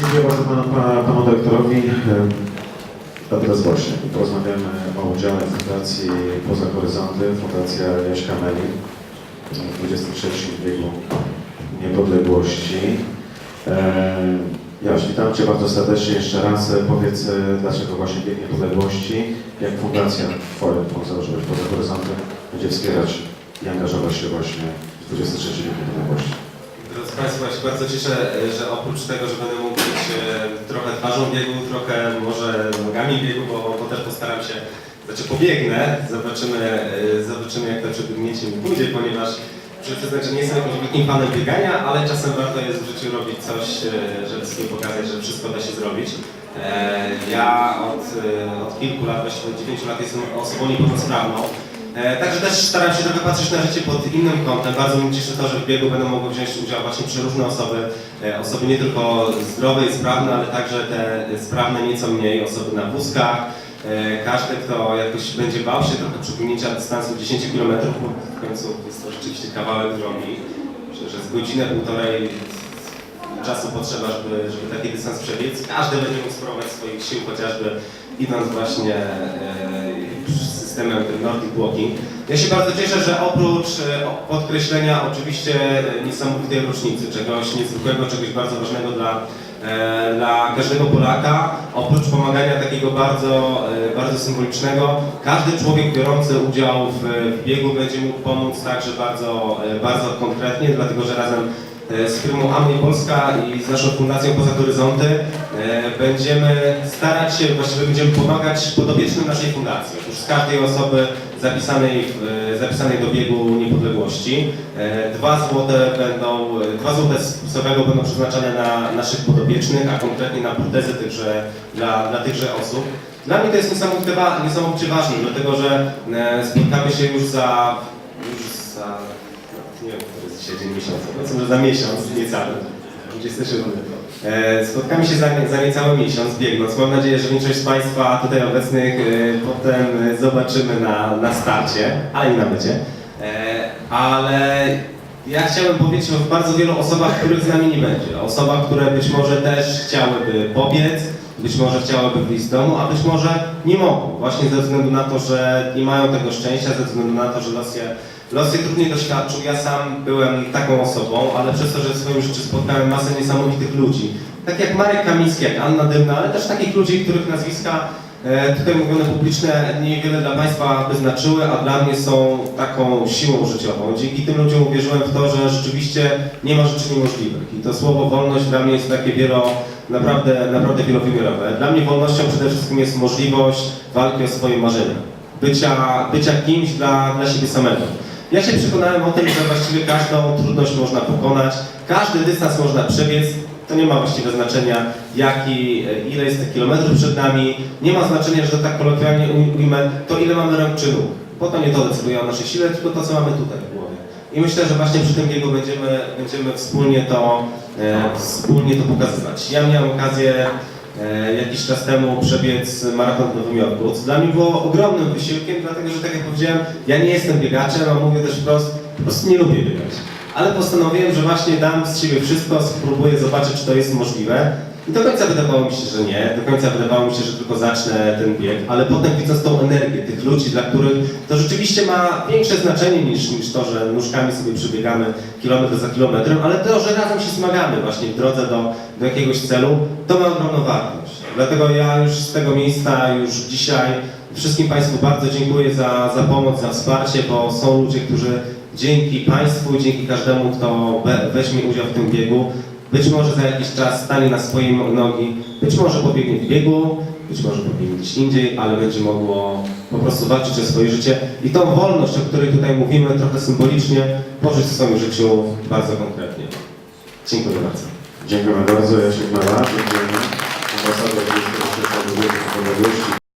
Dziękuję bardzo panu, panu, panu dyrektorowi. A teraz właśnie porozmawiamy o udziale Fundacji Poza Horyzonty, Fundacja Jaśka Meli w 23. biegu niepodległości. E, Jaś, witam Cię bardzo serdecznie jeszcze raz. Powiedz, e, dlaczego właśnie bieg niepodległości, jak Fundacja Twoja, którą założyłeś Poza Horyzonty, będzie wspierać i angażować się właśnie w 23. bieg niepodległości. Drodzy Państwo, ja się bardzo cieszę, że oprócz tego, że będę mógł być e, trochę twarzą biegu, trochę może nogami biegu, bo, bo też postaram się, znaczy pobiegnę, zobaczymy, e, zobaczymy jak to przebiegnięcie mi pójdzie, ponieważ muszę przyznać, że nie jestem wielkim fanem biegania, ale czasem warto jest w życiu robić coś, e, żeby sobie pokazać, że wszystko da się zrobić. Ja od, od kilku lat, właściwie od 9 lat jestem osobą niepełnosprawną. E, Także też staram się trochę patrzeć na życie pod innym kątem. Bardzo mnie cieszy to, że w biegu będą mogły wziąć udział właśnie przeróżne osoby. E, Osoby nie tylko zdrowe i sprawne, ale także te sprawne nieco mniej, osoby na wózkach. E, Każdy, kto jakoś będzie bał się trochę przepłynięcia dystansu 10 km, bo w końcu jest to rzeczywiście kawałek drogi, że, że z godzinę, półtorej czasu potrzeba, żeby, żeby taki dystans przebiec. Każdy będzie mógł spróbować swoich sił, chociażby idąc właśnie systemem Nordic Walking. Ja się bardzo cieszę, że oprócz e, podkreślenia oczywiście e, niesamowitej rocznicy, czegoś niezwykłego, czegoś bardzo ważnego dla, e, dla każdego Polaka, oprócz pomagania takiego bardzo, bardzo symbolicznego, każdy człowiek biorący udział w, biegu będzie mógł pomóc także bardzo, bardzo konkretnie, dlatego że razem z firmą Amnie Polska i z naszą Fundacją Poza Horyzonty e, będziemy starać się, właściwie będziemy pomagać podobiecznym naszej fundacji. Otóż z każdej osoby zapisanej, e, zapisanej do biegu niepodległości e, dwa złote będą, e, dwa złote z sowego będą przeznaczone na naszych podobiecznych, a konkretnie na protezy tychże, dla, dla tychże osób. Dla mnie to jest niesamowicie, niesamowicie ważne, dlatego że e, spotkamy się już za, już za nie wiem, dzisiaj dzień powiedzmy, że za miesiąc, niecały, 27. E, Spotkamy się za, za niecały miesiąc, biegnąc. Mam nadzieję, że większość z Państwa tutaj obecnych e, potem zobaczymy na, na starcie, ale nie na mecie. E, Ale ja chciałem powiedzieć o bardzo wielu osobach, których z nami nie będzie. Osobach, które być może też chciałyby pobiec, być może chciałyby wyjść z domu, a być może nie mogą. Właśnie ze względu na to, że nie mają tego szczęścia, ze względu na to, że los je, los je trudniej doświadczył. Ja sam byłem taką osobą, ale przez to, że w swoim życiu spotkałem masę niesamowitych ludzi. Tak jak Marek Kamiński, jak Anna Dymna, ale też takich ludzi, których nazwiska e, tutaj mówione publiczne niewiele dla Państwa by znaczyły, a dla mnie są taką siłą życiową. Dzięki tym ludziom uwierzyłem w to, że rzeczywiście nie ma rzeczy niemożliwych. I to słowo wolność dla mnie jest takie wielo, naprawdę, naprawdę wielowymiarowe. Dla mnie wolnością przede wszystkim jest możliwość walki o swoje marzenia. Bycia, bycia kimś dla, dla siebie samego. Ja się przekonałem o tym, że właściwie każdą trudność można pokonać, każdy dystans można przebiec. To nie ma właściwie znaczenia, jaki, e, ile jest tych kilometrów przed nami. Nie ma znaczenia, że tak kolokwialnie ujmę, to ile mamy rąk czy nóg. Bo to nie to decyduje o naszej sile, tylko to, co mamy tutaj w głowie. I myślę, że właśnie przy tym biegu będziemy, będziemy wspólnie, to, e, wspólnie to pokazywać. Ja miałem okazję jakiś czas temu przebiec maraton w Nowym Jorku, co dla mnie było ogromnym wysiłkiem, dlatego że tak jak powiedziałem, ja nie jestem biegaczem, a mówię też wprost, po prostu nie lubię biegać. Ale postanowiłem, że właśnie dam z siebie wszystko, spróbuję zobaczyć, czy to jest możliwe. I do końca wydawało mi się, że nie, do końca wydawało mi się, że tylko zacznę ten bieg, ale potem widząc tą energię tych ludzi, dla których to rzeczywiście ma większe znaczenie niż, niż to, że nóżkami sobie przebiegamy kilometr za kilometrem, ale to, że razem się zmagamy właśnie w drodze do, do jakiegoś celu, to ma ogromną wartość. Dlatego ja już z tego miejsca, już dzisiaj wszystkim Państwu bardzo dziękuję za, za pomoc, za wsparcie, bo są ludzie, którzy dzięki Państwu, dzięki każdemu, kto we, weźmie udział w tym biegu, być może za jakiś czas stanie na swoje nogi, być może pobiegnie w biegu, być może pobiegnie gdzieś indziej, ale będzie mogło po prostu walczyć o swoje życie i tą wolność, o której tutaj mówimy trochę symbolicznie, pożyć w swoim życiu bardzo konkretnie. Dziękuję bardzo. Dziękujemy bardzo, Jasiek Mela. Dziękujemy. Ambasador 23. biegu niepodległości.